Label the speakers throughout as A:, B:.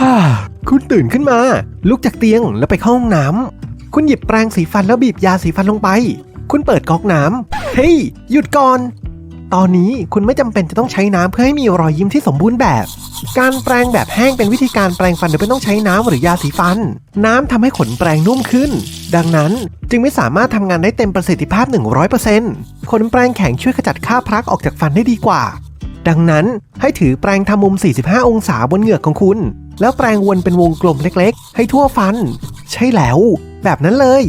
A: ฮ่าคุณตื่นขึ้นมา ลุกจากเตียงแล้วไปเข้าห้องน้ำ คุณหยิบแปรงสีฟันแล้วบีบยาสีฟันลงไป คุณเปิดก๊อกน้ำ เฮ้ย หยุดก่อน ตอนนี้คุณไม่จำเป็นจะต้องใช้น้ำเพื่อให้มีรอยยิ้มที่สมบูรณ์แบบ การแปรงแบบแห้งเป็นวิธีการแปรงฟันโดยไม่ต้องใช้น้ำหรือยาสีฟัน น้ำทำให้ขนแปรงนุ่มขึ้น ดังนั้นจึงไม่สามารถทำงานได้เต็มประสิทธิภาพ 100%ขนแปรงแข็งช่วยขจัดคราบพลักออกจากฟันได้ดีกว่าดังนั้นให้ถือแปรงทำมุม 45 องศาบนเหงือกของคุณ แล้วแปรงวนเป็นวงกลมเล็กๆ ให้ทั่วฟัน ใช่แล้ว แบบนั้นเลย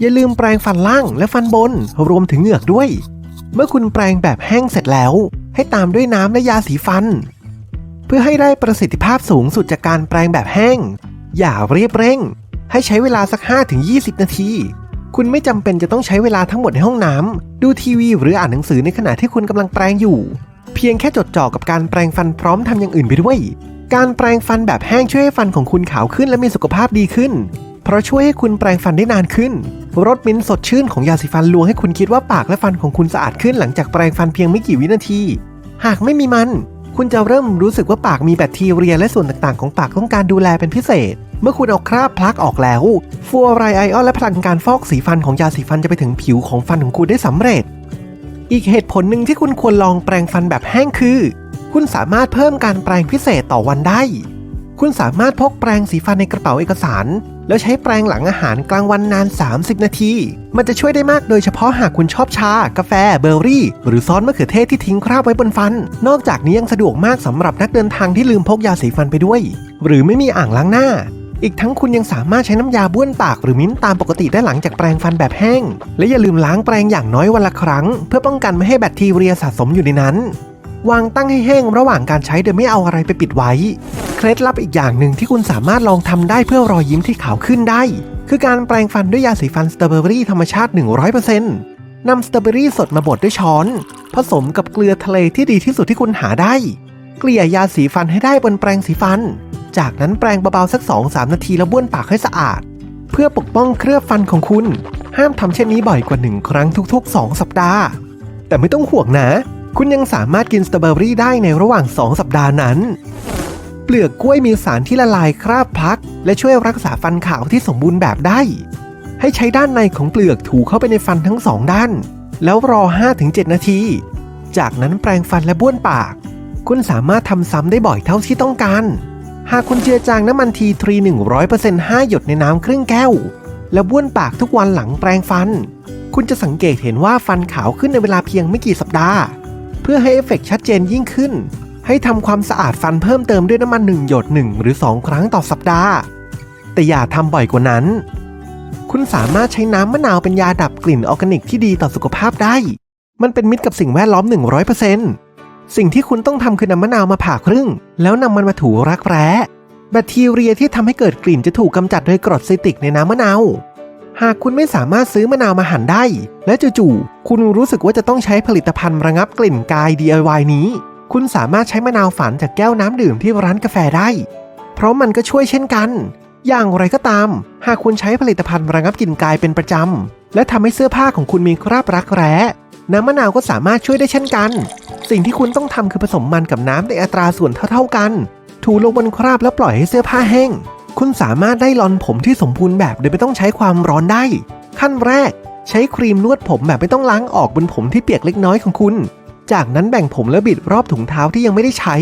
A: อย่าลืมแปรงฟันล่างและฟันบนรวมถึงเหงือกด้วย เมื่อคุณแปรงแบบแห้งเสร็จแล้ว ให้ตามด้วยน้ำและยาสีฟัน เพื่อให้ได้ประสิทธิภาพสูงสุดจากการแปรงแบบแห้ง อย่ารีบเร่ง ให้ใช้เวลาสัก 5-20 นาที คุณไม่จำเป็นจะต้องใช้เวลาทั้งหมดในห้องน้ำดูทีวีหรืออ่านหนังสือในขณะที่คุณกำลังแปรงอยู่ เพียงแค่จดจ่อกับการแปรงฟันพร้อมทำอย่างอื่นไปด้วย การแปรงฟันแบบแห้งช่วยให้ฟันของคุณขาวขึ้นและมีสุขภาพดีขึ้น เพราะช่วยให้คุณแปรงฟันได้นานขึ้น รสมิ้นสดชื่นของยาสีฟันลวงให้คุณคิดว่าปากและฟันของคุณสะอาดขึ้นหลังจากแปรงฟันเพียงไม่กี่วินาที หากไม่มีมัน คุณจะเริ่มรู้สึกว่าปากมีแบคทีเรียและส่วนต่างๆ ของปากต้องการดูแลเป็นพิเศษ เมื่อคุณเอาคราบพลักออกแล้วฟูออไรไอออนและพลังการฟอกสีฟันของยาสีฟันจะไปถึงผิวของฟันของคุณได้สำเร็จ อีกเหตุผลหนึ่งที่คุณควรลองแปรงฟันแบบแห้งคือ คุณสามารถเพิ่มการแปรงพิเศษต่อวันได้ คุณสามารถพกแปรงสีฟันในกระเป๋าเอกสาร แล้วใช้แปรงหลังอาหารกลางวันนาน 30 นาที มันจะช่วยได้มากโดยเฉพาะหากคุณชอบชา กาแฟ เบอร์รี่ หรือซอสมะเขือเทศที่ทิ้งคราบไว้บนฟัน นอกจากนี้ยังสะดวกมากสำหรับนักเดินทางที่ลืมพกยาสีฟันไปด้วย หรือไม่มีอ่างล้างหน้าอีกทั้งคุณยังสามารถใช้น้ำยาบ้วนปากหรือมิ้นท์ตามปกติได้หลังจากแปรงฟันแบบแห้ง และอย่าลืมล้างแปรงอย่างน้อยวันละครั้ง เพื่อป้องกันไม่ให้แบคทีเรียสะสมอยู่ในนั้น วางตั้งให้แห้งระหว่างการใช้โดยไม่เอาอะไรไปปิดไว้ เคล็ดลับอีกอย่างหนึ่งที่คุณสามารถลองทำได้เพื่อรอยยิ้มที่ขาวขึ้นได้ คือการแปรงฟันด้วยยาสีฟันสตรอเบอรี่ธรรมชาติ 100%นำสตรอเบอรี่สดมาบดด้วยช้อน ผสมกับเกลือทะเลที่ดีที่สุดที่คุณหาได้ เกลี่ยยาสีฟันให้ได้บนแปรงสีฟัน จากนั้นแปรงเบาๆสัก 2-3 นาทีแล้วบ้วนปากให้สะอาด เพื่อปกป้องเคลือบฟันของคุณ ห้ามทำเช่นนี้บ่อยกว่าหนึ่งครั้งทุก ๆ 2 สัปดาห์ แต่ไม่ต้องห่วงนะ คุณยังสามารถกินสตรอเบอรี่ได้ในระหว่าง 2 สัปดาห์นั้น เปลือกกล้วยมีสารที่ละลายคราบพลัก และช่วยรักษาฟันขาวที่สมบูรณ์แบบได้ ให้ใช้ด้านในของเปลือกถูเข้าไปในฟันทั้งสองด้าน แล้วรอ 5-7 นาที จากนั้นแปรงฟันและบ้วนปาก คุณสามารถทำซ้ำได้บ่อยเท่าที่ต้องการ หากคุณเจือจางน้ำมันทีทรี100% 5 หยดในน้ำครึ่งแก้ว แล้วบ้วนปากทุกวันหลังแปรงฟัน คุณจะสังเกตเห็นว่าฟันขาวขึ้นในเวลาเพียงไม่กี่สัปดาห์ เพื่อให้เอฟเฟกต์ชัดเจนยิ่งขึ้น ให้ทำความสะอาดฟันเพิ่มเติมด้วยน้ำมัน1หยด1หรือ 2 ครั้งต่อสัปดาห์ แต่อย่าทำบ่อยกว่านั้น คุณสามารถใช้น้ำมะนาวเป็นยาดับกลิ่นออร์แกนิกที่ดีต่อสุขภาพได้ มันเป็นมิตรกับสิ่งแวดล้อม 100%สิ่งที่คุณต้องทำคือนำมะนาวมาผ่าครึ่ง แล้วนำมันมาถูรักแร้แบคทีเรียที่ทำให้เกิดกลิ่นจะถูกกำจัดโดยกรดไซตริกในน้ำมะนาว หากคุณไม่สามารถซื้อมะนาวมาหั่นได้ และจู่ๆ คุณรู้สึกว่าจะต้องใช้ผลิตภัณฑ์ระงับกลิ่นกาย DIY นี้ คุณสามารถใช้มะนาวฝานจากแก้วน้ำดื่มที่ร้านกาแฟได้ เพราะมันก็ช่วยเช่นกัน อย่างไรก็ตาม หากคุณใช้ผลิตภัณฑ์ระงับกลิ่นกายเป็นประจำ และทำให้เสื้อผ้าของคุณมีคราบรักแร้น้ำมะนาวก็สามารถช่วยได้เช่นกัน สิ่งที่คุณต้องทำคือผสมมันกับน้ำในอัตราส่วนเท่าๆกัน ถูลงบนคราบแล้วปล่อยให้เสื้อผ้าแห้ง คุณสามารถได้ลอนผมที่สมบูรณ์แบบโดยไม่ต้องใช้ความร้อนได้ ขั้นแรก ใช้ครีมนวดผมแบบไม่ต้องล้างออกบนผมที่เปียกเล็กน้อยของคุณ จากนั้นแบ่งผมและบิดรอบถุงเท้าที่ยังไม่ได้ใช้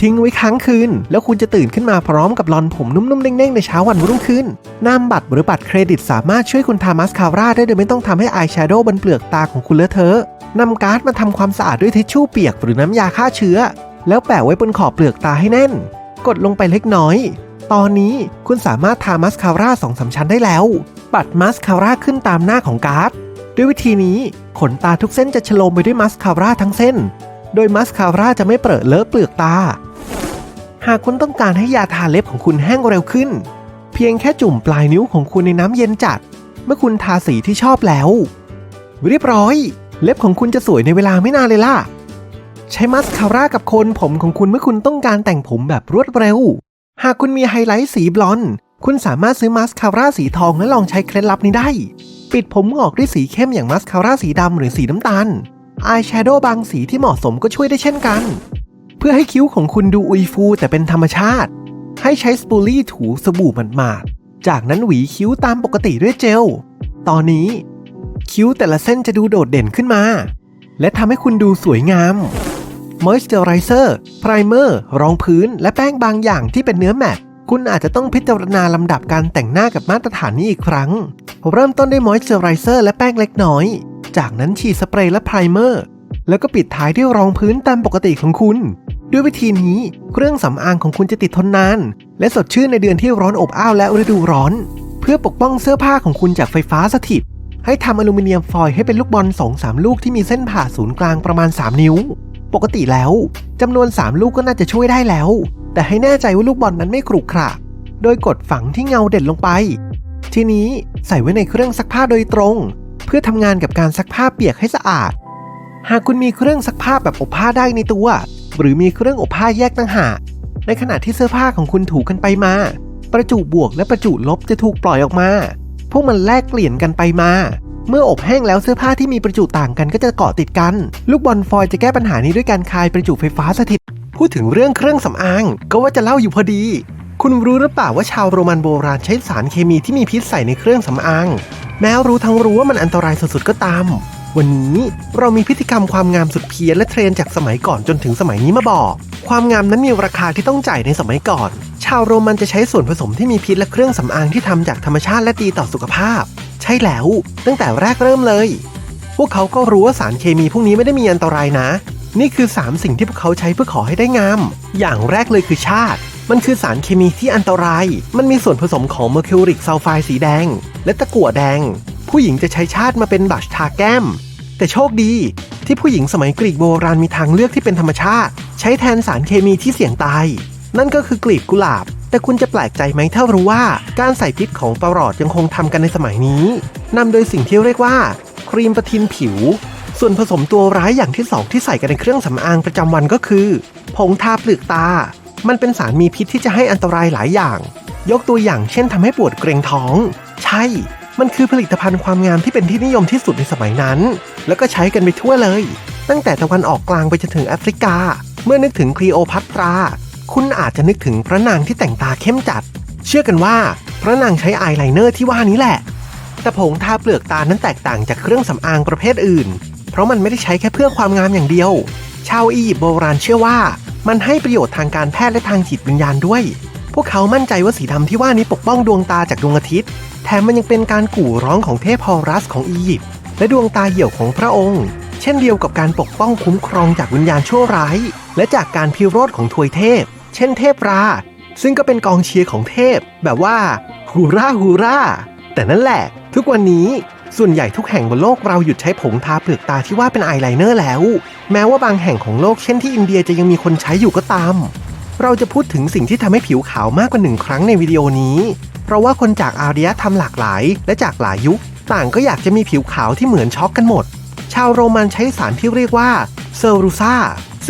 A: ทิ้งไว้ค้างคืน แล้วคุณจะตื่นขึ้นมาพร้อมกับลอนผมนุ่มๆเด้งๆในเช้าวันรุ่งขึ้นนามบัตรหรือบัตรเครดิตสามารถช่วยคุณทามัสคาร่าได้โดยไม่ต้องทำให้อายแชโดว์บนเปลือกตาของคุณเลอะเทอะนำการ์ดมาทำความสะอาดด้วยทิชชู่เปียกหรือน้ำยาฆ่าเชื้อ แล้วแปะไว้บนขอบเปลือกตาให้แน่น กดลงไปเล็กน้อย ตอนนี้คุณสามารถทามัสคาร่าสองสามชั้นได้แล้ว ปัดมัสคาร่าขึ้นตามหน้าของการ์ด ด้วยวิธีนี้ขนตาทุกเส้นจะฉโลมไปด้วยมัสคาร่าทั้งเส้น โดยมัสคาร่าจะไม่เปรอะเลอะเปลือกตา หากคุณต้องการให้ยาทาเล็บของคุณแห้งเร็วขึ้น เพียงแค่จุ่มปลายนิ้วของคุณในน้ำเย็นจัด เมื่อคุณทาสีที่ชอบแล้ว เรียบร้อย เล็บของคุณจะสวยในเวลาไม่นานเลยล่ะ ใช้มัสคาร่ากับโคนผมของคุณเมื่อคุณต้องการแต่งผมแบบรวดเร็ว หากคุณมีไฮไลท์สีบลอนด์คุณสามารถซื้อมัสคาร่าสีทองและลองใช้เคล็ดลับนี้ได้ ปิดผมงอกด้วยสีเข้มอย่างมัสคาร่าสีดำหรือสีน้ำตาล อายแชโดว์บางสีที่เหมาะสมก็ช่วยได้เช่นกัน เพื่อให้คิ้วของคุณดูอุยฟูแต่เป็นธรรมชาติ ให้ใช้สปูลี่ถูสบู่หมาดๆจากนั้นหวีคิ้วตามปกติด้วยเจล ตอนนี้ คิ้วแต่ละเส้นจะดูโดดเด่นขึ้นมา และทำให้คุณดูสวยงาม มอยส์เจอไรเซอร์ไพรเมอร์รองพื้น และแป้งบางอย่างที่เป็นเนื้อแมตคุณอาจจะต้องพิจารณาลำดับการแต่งหน้ากับมาตรฐานนี้อีกครั้ง เริ่มต้นด้วยมอยส์เจอไรเซอร์และแป้งเล็กน้อย จากนั้นฉีดสเปรย์และไพรเมอร์ แล้วก็ปิดท้ายด้วยรองพื้นตามปกติของคุณ ด้วยวิธีนี้เครื่องสำอางของคุณจะติดทนนาน และสดชื่นในเดือนที่ร้อนอบอ้าวและฤดูร้อน เพื่อปกป้องเสื้อผ้าของคุณจากไฟฟ้าสถิตให้ทำอลูมิเนียมฟอยล์ให้เป็นลูกบอล 2-3 ลูกที่มีเส้นผ่าศูนย์กลางประมาณ 3 นิ้ว ปกติแล้วจำนวน 3 ลูกก็น่าจะช่วยได้แล้ว แต่ให้แน่ใจว่าลูกบอลนั้นไม่กรุขระ โดยกดฝังที่เงาเด่นลงไป ทีนี้ใส่ไว้ในเครื่องซักผ้าโดยตรง เพื่อทำงานกับการซักผ้าเปียกให้สะอาด หากคุณมีเครื่องซักผ้าแบบอบผ้าได้ในตัว หรือมีเครื่องอบผ้าแยกต่างหากในขณะที่เสื้อผ้าของคุณถูกันไปมา ประจุบวกและประจุลบจะถูกปล่อยออกมา พวกมันแลกเปลี่ยนกันไปมา เมื่ออบแห้งแล้วเสื้อผ้าที่มีประจุต่างกันก็จะเกาะติดกัน ลูกบอลฟอยล์จะแก้ปัญหานี้ด้วยการคายประจุไฟฟ้าสถิต พูดถึงเรื่องเครื่องสำอาง ก็ว่าจะเล่าอยู่พอดี คุณรู้หรือเปล่าว่าชาวโรมันโบราณใช้สารเคมีที่มีพิษใส่ในเครื่องสำอาง แม้รู้ทั้งรู้ว่ามันอันตรายสุดๆก็ตาม วันนี้เรามีพิธีกรรมความงามสุดเพี้ยนและเทรนจากสมัยก่อนจนถึงสมัยนี้มาบอก ความงามนั้นมีราคาที่ต้องจ่ายในสมัยก่อน ชาวโรมันจะใช้ส่วนผสมที่มีพิษและเครื่องสำอางที่ทำจากธรรมชาติและดีต่อสุขภาพ ใช่แล้ว ตั้งแต่แรกเริ่มเลย พวกเขาก็รู้ว่าสารเคมีพวกนี้ไม่ได้มีอันตรายนะ นี่คือ 3 สิ่งที่พวกเขาใช้เพื่อขอให้ได้งาม อย่างแรกเลยคือชาติ มันคือสารเคมีที่อันตราย มันมีส่วนผสมของเมอร์คิวริกซัลไฟด์สีแดง และตะกั่วแดง ผู้หญิงจะใช้ชาติมาเป็นบัชทาแก้ม แต่โชคดีที่ผู้หญิงสมัยกรีกโบราณมีทางเลือกที่เป็นธรรมชาติ ใช้แทนสารเคมีที่เสี่ยงตาย นั่นก็คือกลีบกุหลาบ แต่คุณจะแปลกใจไหมถ้ารู้ว่า การใส่พิษของปลอดยังคงทำกันในสมัยนี้นำโดยสิ่งที่เรียกว่า ครีมประทินผิว ส่วนผสมตัวร้ายอย่างที่สองที่ใส่กันในเครื่องสำอางประจำวันก็คือ ผงทาเปลือกตา มันเป็นสารมีพิษที่จะให้อันตรายหลายอย่าง ยกตัวอย่างเช่นทำให้ปวดเกรงท้อง ใช่ มันคือผลิตภัณฑ์ความงามที่เป็นที่นิยมที่สุดในสมัยนั้น แล้วก็ใช้กันไปทั่วเลย ตั้งแต่ตะวันออกกลางไปจนถึงแอฟริกา เมื่อนึกถึงคลีโอพัตรา คุณอาจจะนึกถึงพระนางที่แต่งตาเข้มจัด เชื่อกันว่าพระนางใช้อายไลเนอร์ที่ว่านี้แหละ แต่ผงทาเปลือกตานั้นแตกต่างจากเครื่องสำอางประเภทอื่น เพราะมันไม่ได้ใช้แค่เพื่อความงามอย่างเดียว ชาวอียิปต์โบราณเชื่อว่ามันให้ประโยชน์ทางการแพทย์และทางจิตวิญญาณด้วย พวกเขามั่นใจว่าสีดำที่ว่านี้ปกป้องดวงตาจากดวงอาทิตย์ แถมมันยังเป็นการกู่ร้องของเทพฮอรัสของอียิปต์ และดวงตาเหี่ยวของพระองค์ เช่นเดียวกับการปกป้องคุ้มครองจากวิญญาณชั่วร้าย และจากการพิโรธของทวยเทพ เช่นเทพรา ซึ่งก็เป็นกองเชียร์ของเทพ แบบว่าฮูราฮูราแต่นั่นแหละ ทุกวันนี้ส่วนใหญ่ทุกแห่งบนโลกเราหยุดใช้ผงทาเปลือกตาที่ว่าเป็นอายไลเนอร์แล้ว แม้ว่าบางแห่งของโลกเช่นที่อินเดียจะยังมีคนใช้อยู่ก็ตาม เราจะพูดถึงสิ่งที่ทำให้ผิวขาวมากกว่าหนึ่งครั้งในวิดีโอนี้ เพราะว่าคนจากอารยธรรมหลากหลาย และจากหลายยุค ต่างก็อยากจะมีผิวขาวที่เหมือนช็อกกันหมด ชาวโรมันใช้สารที่เรียกว่าเซอรูซา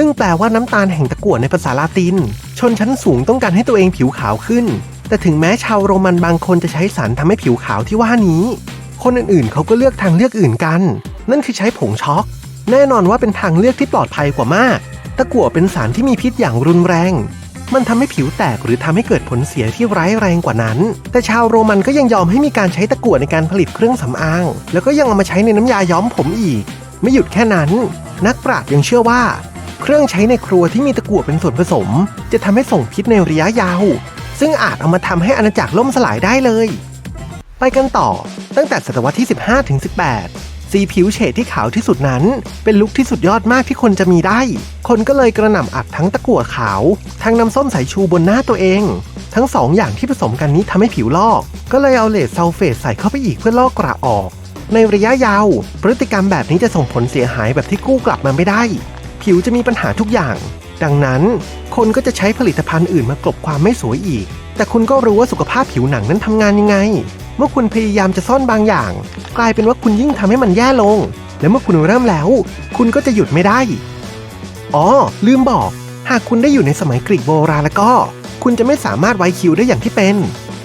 A: ซึ่งแปลว่าน้ำตาลแห่งตะกั่วในภาษาลาติน ชนชั้นสูงต้องการให้ตัวเองผิวขาวขึ้น แต่ถึงแม้ชาวโรมันบางคนจะใช้สารทำให้ผิวขาวที่ว่านี้ คนอื่นๆ เขาก็เลือกทางเลือกอื่นกัน นั่นคือใช้ผงช็อก แน่นอนว่าเป็นทางเลือกที่ปลอดภัยกว่ามาก ตะกั่วเป็นสารที่มีพิษอย่างรุนแรง มันทำให้ผิวแตกหรือทำให้เกิดผลเสียที่ร้ายแรงกว่านั้น แต่ชาวโรมันก็ยังยอมให้มีการใช้ตะกั่วในการผลิตเครื่องสำอาง แล้วก็ยังเอามาใช้ในน้ำยาย้อมผมอีก ไม่หยุดแค่นั้น นักปราชญ์ยังเชื่อว่า รื่องใช้ในครัวที่มีตะกั่วเป็นส่วนผสม จะทำให้ส่งพิษในระยะยาว ซึ่งอาจเอามาทำให้อาณาจักรล่มสลายได้เลย ไปกันต่อ ตั้งแต่ศตวรรษที่ 15ถึง18 สีผิวเฉดที่ขาวที่สุดนั้น เป็นลุคที่สุดยอดมากที่คนจะมีได้ คนก็เลยกระหน่ำอัดทั้งตะกั่วขาว ทั้งน้ำส้มสายชูบนหน้าตัวเอง ทั้งสองอย่างที่ผสมกันนี้ทำให้ผิวลอก ก็เลยเอาเลดซัลเฟตใส่เข้าไปอีกเพื่อลอกกระออกในระยะยาว พฤติกรรมแบบนี้จะส่งผลเสียหายแบบที่กู้กลับมาไม่ได้ ผิวจะมีปัญหาทุกอย่าง ดังนั้น คนก็จะใช้ผลิตภัณฑ์อื่นมากลบความไม่สวยอีก แต่คุณก็รู้ว่าสุขภาพผิวหนังนั้นทำงานยังไง เมื่อคุณพยายามจะซ่อนบางอย่าง กลายเป็นว่าคุณยิ่งทำให้มันแย่ลง และเมื่อคุณเริ่มแล้ว คุณก็จะหยุดไม่ได้ อ๋อ ลืมบอก หากคุณได้อยู่ในสมัยกรีกโบราณแล้วก็ คุณจะไม่สามารถไว้คิ้วได้อย่างที่เป็น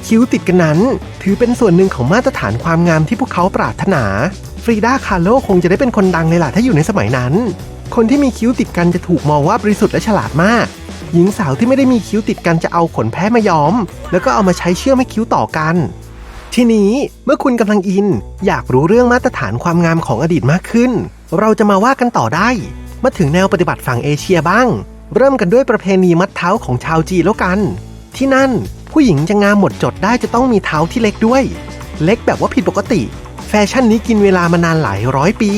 A: คิ้วติดกันนั้น ถือเป็นส่วนหนึ่งของมาตรฐานความงามที่พวกเขาปรารถนาฟรีดาคาร์โลคงจะได้เป็นคนดังเลยล่ะถ้าอยู่ในสมัยนั้น คนที่มีคิ้วติดกันจะถูกมองว่าบริสุทธิ์และฉลาดมาก หญิงสาวที่ไม่ได้มีคิ้วติดกันจะเอาขนแพะมาย้อม แล้วก็เอามาใช้เชื่อมให้คิ้วต่อกัน ทีนี้เมื่อคุณกำลังอิน อยากรู้เรื่องมาตรฐานความงามของอดีตมากขึ้น เราจะมาว่ากันต่อได้ มาถึงแนวปฏิบัติฝั่งเอเชียบ้าง เริ่มกันด้วยประเพณีมัดเท้าของชาวจีนแล้วกัน ที่นั่นผู้หญิงจะงามหมดจดได้จะต้องมีเท้าที่เล็กด้วย เล็กแบบว่าผิดปกติ แฟชั่นนี้กินเวลามานานหลายร้อยปี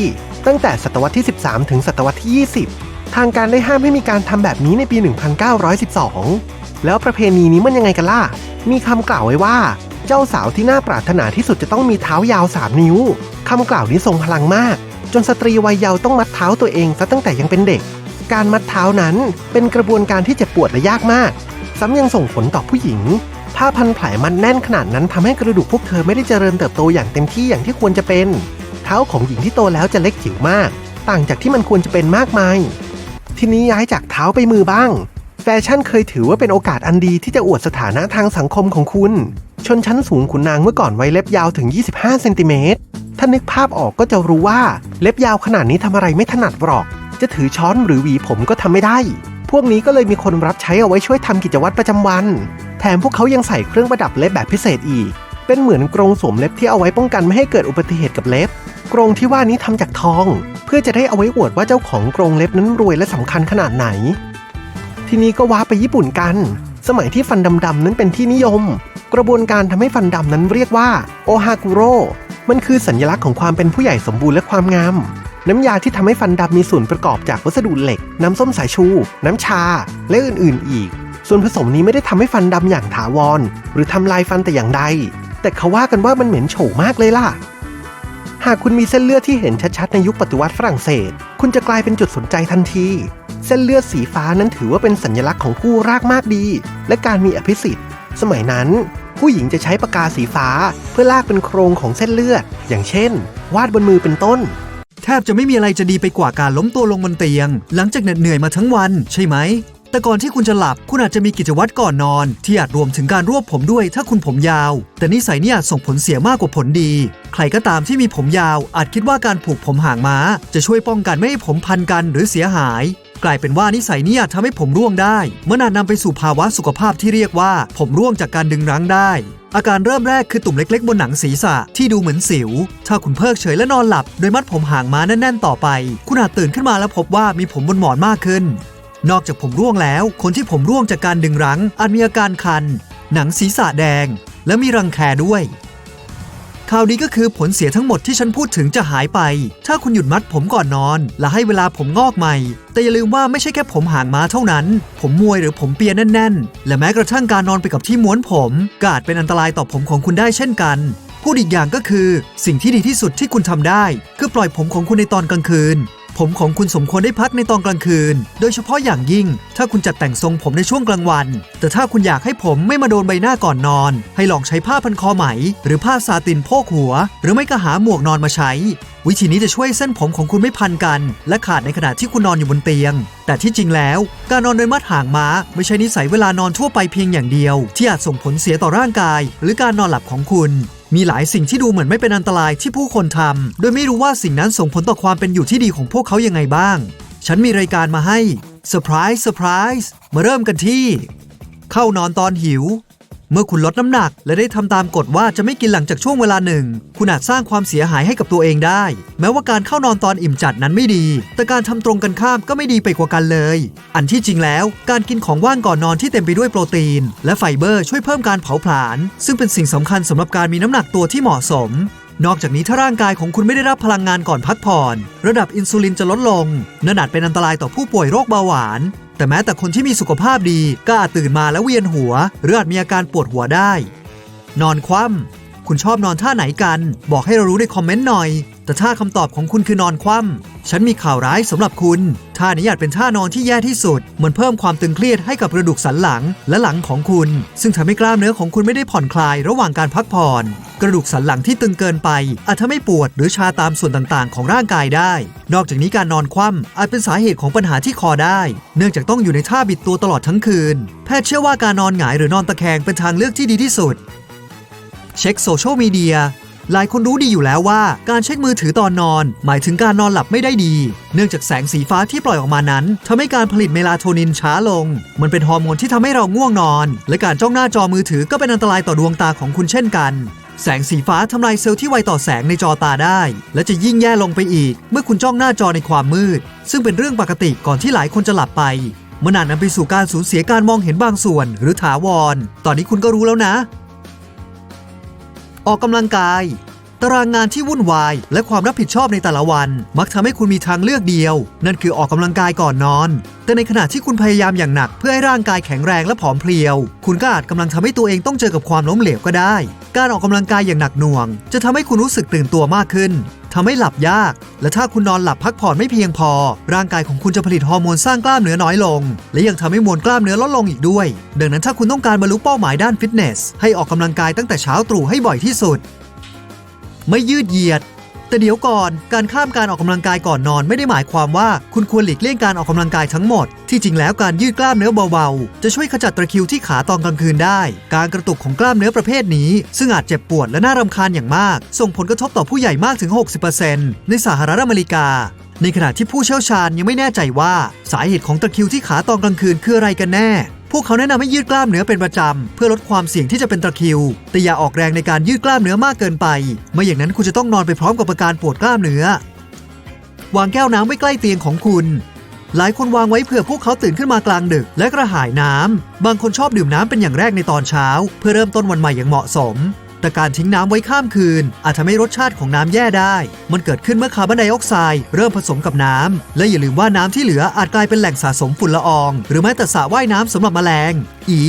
A: ตั้งแต่ศตวรรษที่ 13 ถึงศตวรรษที่ 20 ทางการได้ห้ามให้มีการทำแบบนี้ในปี 1912 แล้วประเพณีนี้มันยังไงกันล่ะ มีคำกล่าวไว้ว่า เจ้าสาวที่น่าปรารถนาที่สุดจะต้องมีเท้ายาว 3 นิ้วคำกล่าวนี้ทรงพลังมาก จนสตรีวัยเยาว์ต้องมัดเท้าตัวเองซะตั้งแต่ยังเป็นเด็ก การมัดเท้านั้นเป็นกระบวนการที่เจ็บปวดและยากมาก ซ้ำยังส่งผลต่อผู้หญิงผ้าพันแผลมันแน่นขนาดนั้นทำให้กระดูกพวกเธอไม่ได้เจริญเติบโตอย่างเต็มที่อย่างที่ควรจะเป็น เท้าของหญิงที่โตแล้วจะเล็กจิ๋วมาก ต่างจากที่มันควรจะเป็นมากมาย ทีนี้ย้ายจากเท้าไปมือบ้าง แฟชั่นเคยถือว่าเป็นโอกาสอันดีที่จะอวดสถานะทางสังคมของคุณ ชนชั้นสูงขุนนางเมื่อก่อนไว้เล็บยาวถึง 25เซนติเมตรถ้านึกภาพออกก็จะรู้ว่าเล็บยาวขนาดนี้ทำอะไรไม่ถนัดหรอก จะถือช้อนหรือหวีผมก็ทำไม่ได้ พวกนี้ก็เลยมีคนรับใช้เอาไว้ช่วยทำกิจวัตรประจำวัน แถมพวกเขายังใส่เครื่องประดับเล็บแบบพิเศษอีก เป็นเหมือนกรงสวมเล็บที่เอาไว้ป้องกันไม่ให้เกิดอุบัติเหตุกับเล็บ กรงที่ว่านี้ทำจากทอง เพื่อจะได้เอาไว้อวดว่าเจ้าของกรงเล็บนั้นรวยและสำคัญขนาดไหน ทีนี้ก็ว้าไปญี่ปุ่นกัน สมัยที่ฟันดำๆนั้นเป็นที่นิยม กระบวนการทำให้ฟันดำนั้นเรียกว่าโอฮากุโรมันคือสัญลักษณ์ของความเป็นผู้ใหญ่สมบูรณ์และความงามน้ำยาที่ทำให้ฟันดำมีส่วนประกอบจากวัสดุเหล็ก น้ำส้มสายชู น้ำชา และอื่นๆ อีก ส่วนผสมนี้ไม่ได้ทำให้ฟันดำอย่างถาวร หรือทำลายฟันแต่อย่างใด แต่เขาว่ากันว่ามันเหม็นโฉมากเลยล่ะ หากคุณมีเส้นเลือดที่เห็นชัดๆในยุคปฏิวัติฝรั่งเศส คุณจะกลายเป็นจุดสนใจทันที เส้นเลือดสีฟ้านั้นถือว่าเป็นสัญลักษณ์ของผู้รากมากดี และการมีอภิสิทธิ์ สมัยนั้น ผู้หญิงจะใช้ปากกาสีฟ้า เพื่อลากเป็นโครงของเส้นเลือด อย่างเช่น วาดบนมือเป็นต้น
B: แทบจะไม่มีอะไรจะดีไปกว่าการล้มตัวลงบนเตียง หลังจากเหน็ดเหนื่อยมาทั้งวัน ใช่ไหม แต่ก่อนที่คุณจะหลับ คุณอาจจะมีกิจวัตรก่อนนอน ที่อาจรวมถึงการรวบผมด้วยถ้าคุณผมยาว แต่นิสัยนี้อาจส่งผลเสียมากกว่าผลดี ใครก็ตามที่มีผมยาว อาจคิดว่าการผูกผมห่างม้า จะช่วยป้องกันไม่ให้ผมพันกันหรือเสียหายกลายเป็นว่านิสัยนี้อาจทำให้ผมร่วงได้เมันอาจนำไปสู่ภาวะสุขภาพที่เรียกว่า ผมร่วงจากการดึงรั้งได้ อาการเริ่มแรกคือตุ่มเล็กๆ บนหนังศีรษะที่ดูเหมือนสิว ถ้าคุณเพิกเฉยและนอนหลับ โดยมัดผมห่างม้าแน่นๆ ต่อไป คุณอาจตื่นขึ้นมาแล้วพบว่ามีผมบนหมอนมากขึ้น นอกจากผมร่วงแล้ว คนที่ผมร่วงจากการดึงรั้งอาจมีอาการคัน หนังศีรษะแดง และมีรังแคด้วยข่าวดีก็คือผลเสียทั้งหมดที่ฉันพูดถึงจะหายไป ถ้าคุณหยุดมัดผมก่อนนอน และให้เวลาผมงอกใหม่ แต่อย่าลืมว่าไม่ใช่แค่ผมหางม้าเท่านั้น ผมมวยหรือผมเปียแน่น ๆ และแม้กระทั่งการนอนไปกับที่ม้วนผมก็อาจเป็นอันตรายต่อผมของคุณได้เช่นกันพูดอีกอย่างก็คือ สิ่งที่ดีที่สุดที่คุณทำได้ คือปล่อยผมของคุณในตอนกลางคืน ผมของคุณสมควรได้พักในตอนกลางคืน โดยเฉพาะอย่างยิ่ง ถ้าคุณจัดแต่งทรงผมในช่วงกลางวัน แต่ถ้าคุณอยากให้ผมไม่มาโดนใบหน้าก่อนนอน ให้ลองใช้ผ้าพันคอไหม หรือผ้าซาตินโพกหัว หรือไม่ก็หาหมวกนอนมาใช้ วิธีนี้จะช่วยเส้นผมของคุณไม่พันกัน และขาดในขณะที่คุณนอนอยู่บนเตียง แต่ที่จริงแล้ว การนอนโดยมัดหางม้า ไม่ใช่นิสัยเวลานอนทั่วไปเพียงอย่างเดียว ที่อาจส่งผลเสียต่อร่างกาย หรือการนอนหลับของคุณ มีหลายสิ่งที่ดูเหมือนไม่เป็นอันตรายที่ผู้คนทำโดยไม่รู้ว่าสิ่งนั้นส่งผลต่อความเป็นอยู่ที่ดีของพวกเขายังไงบ้าง ฉันมีรายการมาให้เซอร์ไพรส์เซอร์ไพรส์มาเริ่มกันที่ เข้านอนตอนหิว เมื่อคุณลดน้ำหนักและได้ทำตามกฎว่าจะไม่กินหลังจากช่วงเวลาหนึ่ง คุณอาจสร้างความเสียหายให้กับตัวเองได้ แม้ว่าการเข้านอนตอนอิ่มจัดนั้นไม่ดี แต่การทำตรงกันข้ามก็ไม่ดีไปกว่ากันเลย อันที่จริงแล้วการกินของว่างก่อนนอนที่เต็มไปด้วยโปรตีน และไฟเบอร์ช่วยเพิ่มการเผาผลาญซึ่งเป็นสิ่งสำคัญสำหรับการมีน้ำหนักตัวที่เหมาะสม นอกจากนี้ถ้าร่างกายของคุณไม่ได้รับพลังงานก่อนพักผ่อน ระดับอินซูลินจะลดลงนั่นอาจเป็นอันตรายต่อผู้ป่วยโรคเบาหวาน แต่แม้แต่คนที่มีสุขภาพดีก็อาจตื่นมาแล้วเวียนหัว หรืออาจมีอาการปวดหัวได้ นอนคว่ำคุณชอบนอนท่าไหนกัน บอกให้เรารู้ในคอมเมนต์หน่อย แต่ถ้าคำตอบของคุณคือนอนคว่ำฉันมีข่าวร้ายสำหรับคุณท่านี้อาจเป็นท่านอนที่แย่ที่สุด มันเพิ่มความตึงเครียดให้กับกระดูกสันหลังและหลังของคุณ ซึ่งทำให้กล้ามเนื้อของคุณไม่ได้ผ่อนคลายระหว่างการพักผ่อน กระดูกสันหลังที่ตึงเกินไป อาจทำให้ปวดหรือชาตามส่วนต่างๆ ของร่างกายได้ นอกจากนี้การนอนคว่ำอาจเป็นสาเหตุของปัญหาที่คอได้ เนื่องจากต้องอยู่ในท่าบิดตัวตลอดทั้งคืน แพทย์เชื่อว่าการนอนหงายหรือนอนตะแคงเป็นทางเลือกที่ดีที่สุด เช็คโซเชียลมีเดีย หลายคนรู้ดีอยู่แล้วว่าการเช็คมือถือตอนนอน หมายถึงการนอนหลับไม่ได้ดี เนื่องจากแสงสีฟ้าที่ปล่อยออกมานั้นทำให้การผลิตเมลาโทนินช้าลง มันเป็นฮอร์โมนที่ทำให้เราง่วงนอน และการจ้องหน้าจอมือถือก็เป็นอันตรายต่อดวงตาของคุณเช่นกัน แสงสีฟ้าทำลายเซลล์ที่ไวต่อแสงในจอตาได้ และจะยิ่งแย่ลงไปอีก เมื่อคุณจ้องหน้าจอในความมืด ซึ่งเป็นเรื่องปกติก่อนที่หลายคนจะหลับไปมันอาจนำไปสู่การสูญเสียการมองเห็นบางส่วน หรือถาวร ตอนนี้คุณก็รู้แล้วนะ ออกกำลังกาย ตารางงานที่วุ่นวาย และความรับผิดชอบในแต่ละวัน มักทำให้คุณมีทางเลือกเดียว นั่นคือออกกำลังกายก่อนนอน แต่ในขณะที่คุณพยายามอย่างหนักเพื่อให้ร่างกายแข็งแรงและผอมเพรียว คุณก็อาจกำลังทำให้ตัวเองต้องเจอกับความล้มเหลวก็ได้ การออกกำลังกายอย่างหนักหน่วง จะทำให้คุณรู้สึกตื่นตัวมากขึ้นทำให้หลับยาก และถ้าคุณนอนหลับพักผ่อนไม่เพียงพอ ร่างกายของคุณจะผลิตฮอร์โมนสร้างกล้ามเนื้อน้อยลง และยังทำให้มวลกล้ามเนื้อลดลงอีกด้วย ดังนั้นถ้าคุณต้องการบรรลุเป้าหมายด้านฟิตเนส ให้ออกกำลังกายตั้งแต่เช้าตรู่ให้บ่อยที่สุด ไม่ยืดเหยียด แต่เดี๋ยวก่อนการข้ามการออกกำลังกายก่อนนอนไม่ได้หมายความว่าคุณควรหลีกเลี่ยงการออกกำลังกายทั้งหมด ที่จริงแล้วการยืดกล้ามเนื้อเบาๆ จะช่วยขจัดตะคริวที่ขาตอนกลางคืนได้ การกระตุกของกล้ามเนื้อประเภทนี้ ซึ่งอาจเจ็บปวดและน่ารำคาญอย่างมาก ส่งผลกระทบต่อผู้ใหญ่มากถึง 60%ในสหรัฐอเมริกาในขณะที่ผู้เชี่ยวชาญยังไม่แน่ใจว่า สาเหตุของตะคริวที่ขาตอนกลางคืนคืออะไรกันแน่ พวกเขาแนะนำให้ยืดกล้ามเนื้อเป็นประจำ เพื่อลดความเสี่ยงที่จะเป็นตะคริว แต่อย่าออกแรงในการยืดกล้ามเนื้อมากเกินไป ไม่อย่างนั้นคุณจะต้องนอนไปพร้อมกับอาการปวดกล้ามเนื้อ วางแก้วน้ำไว้ใกล้เตียงของคุณ หลายคนวางไว้เผื่อพวกเขาตื่นขึ้นมากลางดึก และกระหายน้ำบางคนชอบดื่มน้ำเป็นอย่างแรกในตอนเช้า เพื่อเริ่มต้นวันใหม่อย่างเหมาะสม แต่การทิ้งน้ำไว้ข้ามคืน อาจทำให้รสชาติของน้ำแย่ได้ มันเกิดขึ้นเมื่อคาร์บอนไดออกไซด์เริ่มผสมกับน้ำ และอย่าลืมว่าน้ำที่เหลืออาจกลายเป็นแหล่งสะสมฝุ่นละออง หรือแม้แต่สระว่ายน้ำสำหรับแมลง อี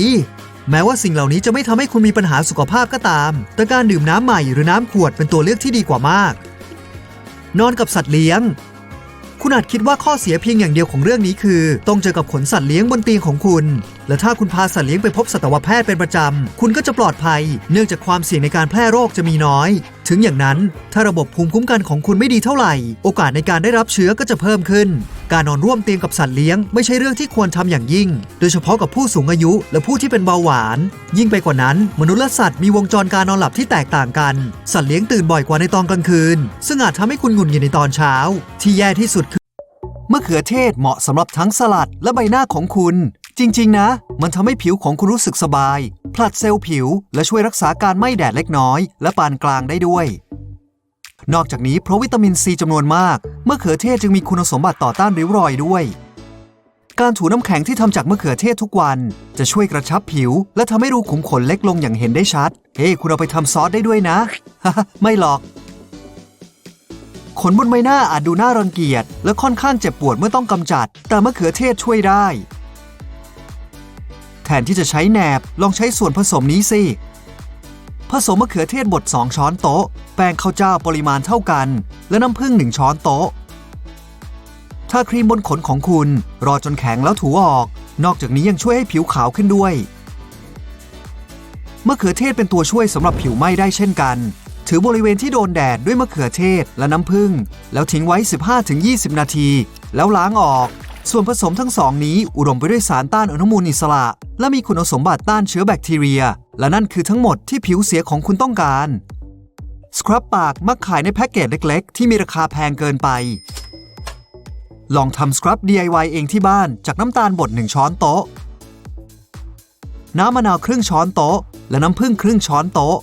B: แม้ว่าสิ่งเหล่านี้จะไม่ทำให้คุณมีปัญหาสุขภาพก็ตาม แต่การดื่มน้ำใหม่หรือน้ำขวดเป็นตัวเลือกที่ดีกว่ามาก นอนกับสัตว์เลี้ยง คุณอาจคิดว่าข้อเสียเพียงอย่างเดียวของเรื่องนี้คือ ต้องเจอกับขนสัตว์เลี้ยงบนเตียงของคุณ และถ้าคุณพาสัตว์เลี้ยงไปพบสัตวแพทย์เป็นประจำ คุณก็จะปลอดภัย เนื่องจากความเสี่ยงในการแพร่โรคจะมีน้อย ถึงอย่างนั้นถ้าระบบภูมิคุ้มกันของคุณไม่ดีเท่าไหร่ โอกาสในการได้รับเชื้อก็จะเพิ่มขึ้น การนอนร่วมเตียงกับสัตว์เลี้ยงไม่ใช่เรื่องที่ควรทำอย่างยิ่ง โดยเฉพาะกับผู้สูงอายุและผู้ที่เป็นเบาหวาน ยิ่งไปกว่านั้น มนุษย์และสัตว์มีวงจรการนอนหลับที่แตกต่างกัน สัตว์เลี้ยงตื่นบ่อยกว่าในตอนกลางคืน ซึ่งอาจทำให้คุณหงุดหงิดในตอนเช้า ที่แย่ที่สุดคือมะเขือเทศเหมาะสำหรับทั้งสลัดและใบหน้าของคุณ จริง ๆ นะ มันทำให้ผิวของคุณรู้สึกสบาย ผลัดเซลล์ผิว และช่วยรักษาการไหม้แดดเล็กน้อย และปานกลางได้ด้วย นอกจากนี้เพราะวิตามินซีจำนวนมากมะเขือเทศจึงมีคุณสมบัติต่อต้านริ้วรอยด้วย การถูน้ำแข็งที่ทำจากมะเขือเทศทุกวัน จะช่วยกระชับผิว และทำให้รูขุมขนเล็กลงอย่างเห็นได้ชัด เฮ้คุณเอาไปทำซอสได้ด้วยนะ ไม่หรอกขนบนใบหน้าอาจดูน่ารังเกียจ และค่อนข้างเจ็บปวดเมื่อต้องกำจัด แต่มะเขือเทศช่วยได้ แทนที่จะใช้แหนบลองใช้ส่วนผสมนี้สิผสมมะเขือเทศบด 2 ช้อนโต๊ะ แป้งข้าวเจ้าปริมาณเท่ากัน และน้ำผึ้ง1 ช้อนโต๊ะ ถ้าครีมบนขนของคุณรอจนแข็งแล้วถูออก นอกจากนี้ยังช่วยให้ผิวขาวขึ้นด้วย มะเขือเทศเป็นตัวช่วยสำหรับผิวไหม้ได้เช่นกัน ถือบริเวณที่โดนแดดด้วยมะเขือเทศและน้ำผึ้งแล้วทิ้งไว้ 15-20 นาที แล้วล้างออก ส่วนผสมทั้งสองนี้อุดมไปด้วยสารต้านอนุมูลอิสระ และมีคุณสมบัติต้านเชื้อแบคทีเรีย และนั่นคือทั้งหมดที่ผิวเสียของคุณต้องการ สครับปากมักขายในแพ็กเกจเล็กๆ ที่มีราคาแพงเกินไป ลองทำสครับ DIY เองที่บ้านจากน้ำตาลบด 1 ช้อนโต๊ะ น้ำมะนาวครึ่งช้อนโต๊ะ และน้ำผึ้งครึ่งช้อนโต๊ะ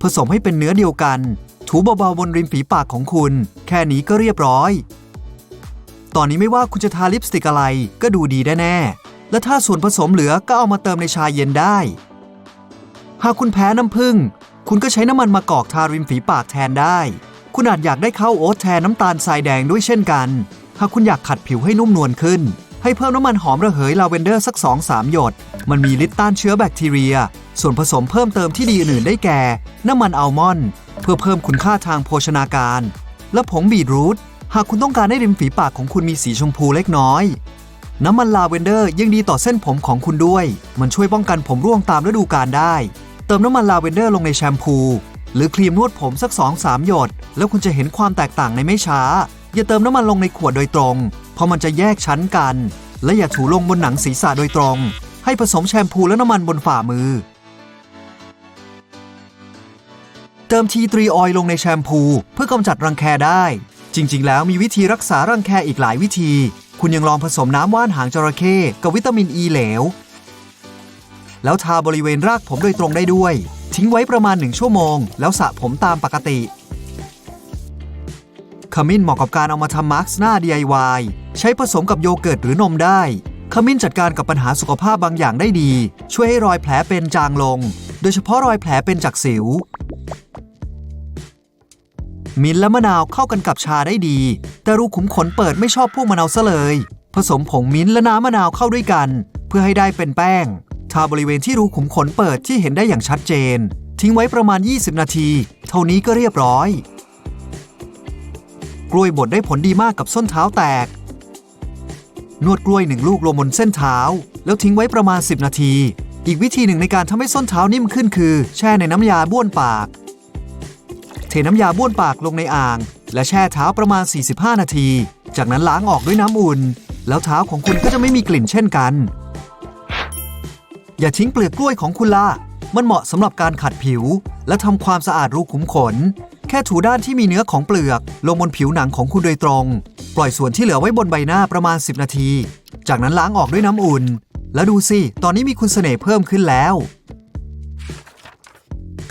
B: ผสมให้เป็นเนื้อเดียวกัน ถูเบาๆบนริมฝีปากของคุณ แค่นี้ก็เรียบร้อย ตอนนี้ไม่ว่าคุณจะทาลิปสติกอะไร ก็ดูดีแน่ๆและถ้าส่วนผสมเหลือก็เอามาเติมในชาเย็นได้ หากคุณแพ้น้ำผึ้งคุณก็ใช้น้ำมันมะกอกทาริมฝีปากแทนได้ คุณอาจอยากได้ข้าวโอ๊ตแทนน้ำตาลทรายแดงด้วยเช่นกัน หากคุณอยากขัดผิวให้นุ่มนวลขึ้น ให้เพิ่มน้ำมันหอมระเหยลาเวนเดอร์สัก 2-3 หยด มันมีฤทธิ์ต้านเชื้อแบคทีเรีย ส่วนผสมเพิ่มเติมที่ดีอื่นๆได้แก่ น้ำมันอัลมอนด์เพื่อเพิ่มคุณค่าทางโภชนาการ และผงบีทรูท หากคุณต้องการให้ริมฝีปากของคุณมีสีชมพูเล็กน้อย น้ำมันลาเวนเดอร์ยังดีต่อเส้นผมของคุณด้วย มันช่วยป้องกันผมร่วงตามฤดูกาลได้ เติมน้ำมันลาเวนเดอร์ลงในแชมพู หรือครีมนวดผมสัก 2-3 หยด แล้วคุณจะเห็นความแตกต่างในไม่ช้า อย่าเติมน้ำมันลงในขวดโดยตรง เพราะมันจะแยกชั้นกัน และอย่าถูลงบนหนังศีรษะโดยตรง ให้ผสมแชมพูและน้ำมันบนฝ่ามือ เติมทีทรีออยล์ลงในแชมพู เพื่อกำจัดรังแคได้ จริง ๆ แล้วมีวิธีรักษารังแคอีกหลายวิธี คุณยังลองผสมน้ำว่านหางจระเข้กับวิตามินอ e ีเหลว แล้วทาบริเวณรากผมโดยตรงได้ด้วย ทิ้งไว้ประมาณ1ชั่วโมง แล้วสระผมตามปกติขมิ้นเหมาะกับการเอามาทำมาร์กหน้า DIY ใช้ผสมกับโยเกิร์ตหรือนมได้ ขมิ้นจัดการกับปัญหาสุขภาพบางอย่างได้ดี ช่วยให้รอยแผลเป็นจางลง โดยเฉพาะรอยแผลเป็นจากสิว มิ้นและมะนาวเข้ากันกับชาได้ดี แต่รูขุมขนเปิดไม่ชอบพวกมะนาวซะเลย ผสมผงมิ้นและน้ำมะนาวเข้าด้วยกัน เพื่อให้ได้เป็นแป้ง ทาบริเวณที่รูขุมขนเปิดที่เห็นได้อย่างชัดเจน ทิ้งไว้ประมาณ 20 นาที เท่านี้ก็เรียบร้อย กล้วยบดได้ผลดีมากกับส้นเท้าแตก นวดกล้วยหนึ่งลูกลงบนเส้นเท้า แล้วทิ้งไว้ประมาณ 10 นาที อีกวิธีหนึ่งในการทำให้ส้นเท้านิ่มขึ้นคือ แช่ในน้ำยาบ้วนปาก เทน้ำยาบ้วนปากลงในอ่าง และแช่เท้าประมาณ 45 นาที จากนั้นล้างออกด้วยน้ำอุ่น แล้วเท้าของคุณก็จะไม่มีกลิ่นเช่นกัน อย่าทิ้งเปลือกกล้วยของคุณล่ะมันเหมาะสำหรับการขัดผิว และทำความสะอาดรูขุมขน แค่ถูด้านที่มีเนื้อของเปลือก ลงบนผิวหนังของคุณโดยตรง ปล่อยส่วนที่เหลือไว้บนใบหน้าประมาณ 10 นาที จากนั้นล้างออกด้วยน้ำอุ่น แล้วดูสิ ตอนนี้มีคุณเสน่ห์เพิ่มขึ้นแล้ว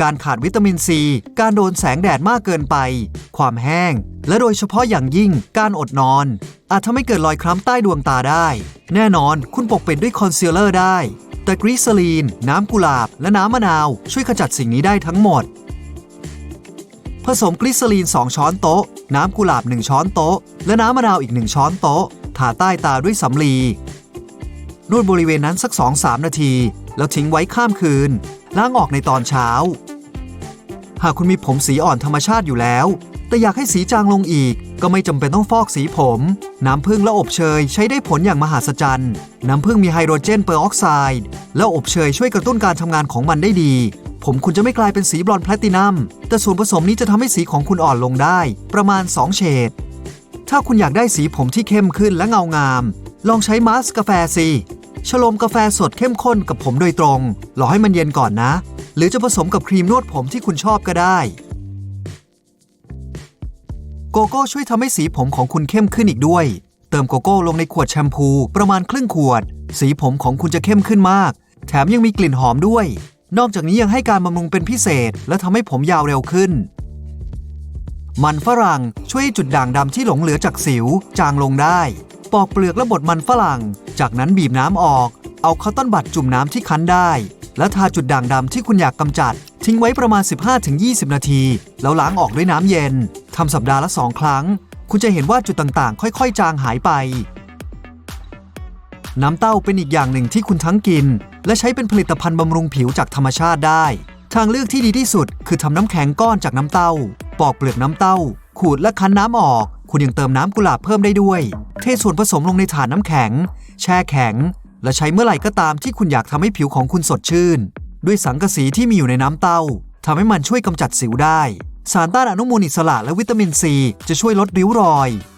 B: การขาดวิตามินซี การโดนแสงแดดมากเกินไป ความแห้ง และโดยเฉพาะอย่างยิ่งการอดนอน อาจทำให้เกิดรอยคล้ำใต้ดวงตาได้ แน่นอนคุณปกปิดด้วยคอนซีลเลอร์ได้ แต่กรีซลีน น้ำกุหลาบ และน้ำมะนาว ช่วยขจัดสิ่งนี้ได้ทั้งหมด ผสมกลีซอรีน 2 ช้อนโต๊ะ น้ำกุหลาบ 1 ช้อนโต๊ะ และน้ำมะนาวอีก 1 ช้อนโต๊ะทาใต้ตาด้วยสำลีนวดบริเวณนั้นสัก 2-3 นาที แล้วทิ้งไว้ข้ามคืน ล้างออกในตอนเช้า หากคุณมีผมสีอ่อนธรรมชาติอยู่แล้ว แต่อยากให้สีจางลงอีก ก็ไม่จำเป็นต้องฟอกสีผม น้ำผึ้งและอบเชยใช้ได้ผลอย่างมหาศจรรย์ น้ำผึ้งมีไฮโดรเจนเปอร์ออกไซด์และอบเชยช่วยกระตุ้นการทำงานของมันได้ดี ผมคุณจะไม่กลายเป็นสีบลอนด์แพลตินัม แต่ส่วนผสมนี้จะทำให้สีของคุณอ่อนลงได้ ประมาณ 2 เฉด ถ้าคุณอยากได้สีผมที่เข้มขึ้นและเงางาม ลองใช้มาสกาแฟสิ ชโลมกาแฟสดเข้มข้นกับผมโดยตรง รอให้มันเย็นก่อนนะ หรือจะผสมกับครีมนวดผมที่คุณชอบก็ได้ โกโก้ช่วยทำให้สีผมของคุณเข้มขึ้นอีกด้วย เติมโกโก้ลงในขวดแชมพูประมาณครึ่งขวด สีผมของคุณจะเข้มขึ้นมาก แถมยังมีกลิ่นหอมด้วย นอกจากนี้ยังให้การบำรุงเป็นพิเศษ และทำให้ผมยาวเร็วขึ้น มันฝรั่งช่วยให้จุดด่างดำที่หลงเหลือจากสิว จางลงได้ ปอกเปลือกและบดมันฝรั่ง จากนั้นบีบน้ำออก เอาคอตตอนบัดจุ่มน้ำที่คั้นได้ แล้วทาจุดด่างดำที่คุณอยากกำจัด ทิ้งไว้ประมาณ 15-20 นาที แล้วล้างออกด้วยน้ำเย็นทำสัปดาห์ละ 2 ครั้ง คุณจะเห็นว่าจุดต่างๆ ค่อยๆ จางหายไป น้ำเต้าเป็นอีกอย่างหนึ่งที่คุณทั้งกิน และใช้เป็นผลิตภัณฑ์บำรุงผิวจากธรรมชาติได้ ทางเลือกที่ดีที่สุด คือทำน้ำแข็งก้อนจากน้ำเต้า ปอกเปลือกน้ำเต้า ขูดและคั้นน้ำออก คุณยังเติมน้ำกุหลาบเพิ่มได้ด้วย เทส่วนผสมลงในถาดน้ำแข็ง แช่แข็ง และใช้เมื่อไหร่ก็ตามที่คุณอยากทำให้ผิวของคุณสดชื่น ด้วยสังกะสีที่มีอยู่ในน้ำเต้าทำให้มันช่วยกำจัดสิวได้ สารต้านอนุมูลอิสระและวิตามินซีจะช่วยลดริ้วรอย